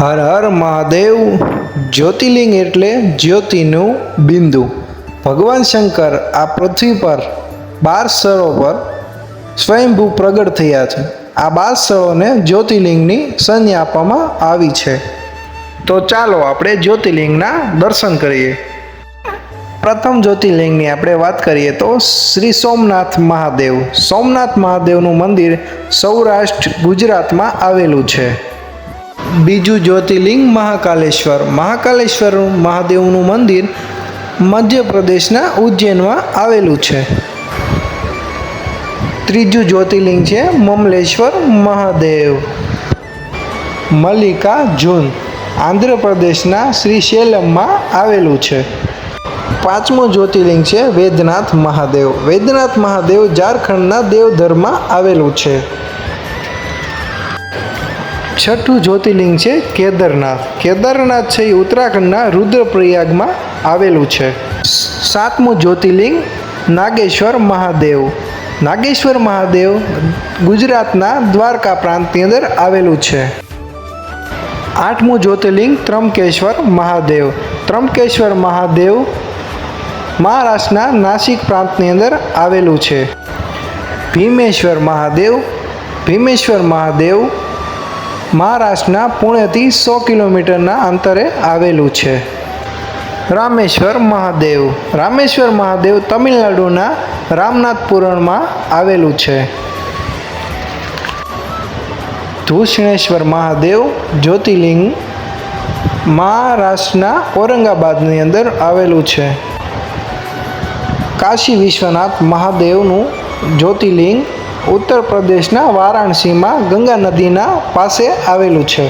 હર હર મહાદેવ જ્યોતિર્લિંગ એટલે જ્યોતિનું બિંદુ. ભગવાન શંકર આ પૃથ્વી પર બાર સ્થળો પર સ્વયંભૂ પ્રગટ થયા છે. આ બાર સ્થળોને જ્યોતિર્લિંગની સંજ્ઞા આપવામાં આવી છે. તો ચાલો આપણે જ્યોતિર્લિંગના દર્શન કરીએ. પ્રથમ જ્યોતિર્લિંગની આપણે વાત કરીએ તો શ્રી સોમનાથ મહાદેવ. સોમનાથ મહાદેવનું મંદિર સૌરાષ્ટ્ર ગુજરાતમાં આવેલું છે. બીજું જ્યોતિર્લિંગ મહાકાલેશ્વર. મહાકાલેશ્વર મહાદેવનું મંદિર મધ્યપ્રદેશના ઉજ્જૈનમાં આવેલું છે. ત્રીજું જ્યોતિર્લિંગ છે મમલેશ્વર મહાદેવ. મલ્લિકાર્જુન આંધ્રપ્રદેશના શ્રીશૈલમમાં આવેલું છે. પાંચમું જ્યોતિર્લિંગ છે વેદનાથ મહાદેવ. વેદનાથ મહાદેવ ઝારખંડના દેવધરમાં આવેલું છે. છઠ્ઠું જ્યોતિર્લિંગ છે કેદારનાથ. કેદારનાથ છે એ ઉત્તરાખંડના રુદ્રપ્રયાગમાં આવેલું છે. સાતમું જ્યોતિર્લિંગ નાગેશ્વર મહાદેવ. નાગેશ્વર મહાદેવ ગુજરાતના દ્વારકા પ્રાંતની અંદર આવેલું છે. આઠમું જ્યોતિર્લિંગ ત્રંબકેશ્વર મહાદેવ. ત્રંબકેશ્વર મહાદેવ મહારાષ્ટ્રના નાસિક પ્રાંતની અંદર આવેલું છે. ભીમેશ્વર મહાદેવ. ભીમેશ્વર મહાદેવ મહારાષ્ટ્રના પુણેથી સો કિલોમીટરના અંતરે આવેલું છે. રામેશ્વર મહાદેવ. રામેશ્વર મહાદેવ તમિલનાડુના રામનાથપુરમમાં આવેલું છે. ધૂષણેશ્વર મહાદેવ જ્યોતિર્લિંગ મહારાષ્ટ્રના ઔરંગાબાદની અંદર આવેલું છે. કાશી વિશ્વનાથ મહાદેવનું જ્યોતિર્લિંગ ઉત્તર પ્રદેશના વારાણસીમાં ગંગા નદીના પાસે આવેલું છે.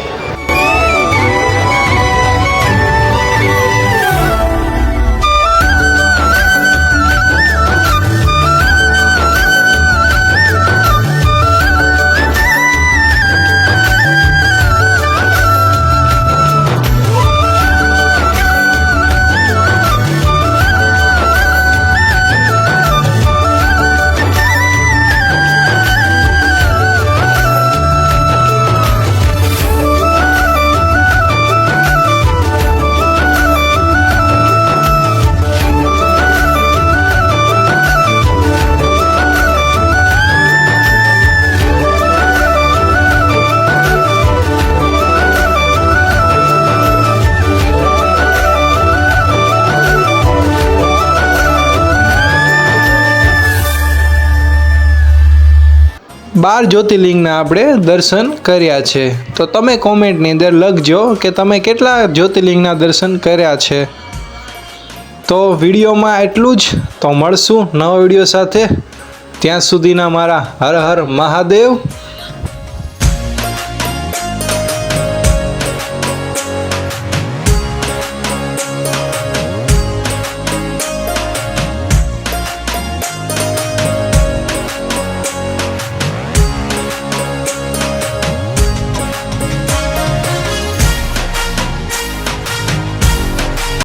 બાર જ્યોતિર્લિંગના આપણે દર્શન કર્યા છે. તો તમે કોમેન્ટની અંદર લખજો કે તમે કેટલા જ્યોતિર્લિંગના દર્શન કર્યા છે. તો વિડીયોમાં એટલું જ. તો મળશું નવા વીડિયો સાથે. ત્યાં સુધીના મારા હર હર મહાદેવ.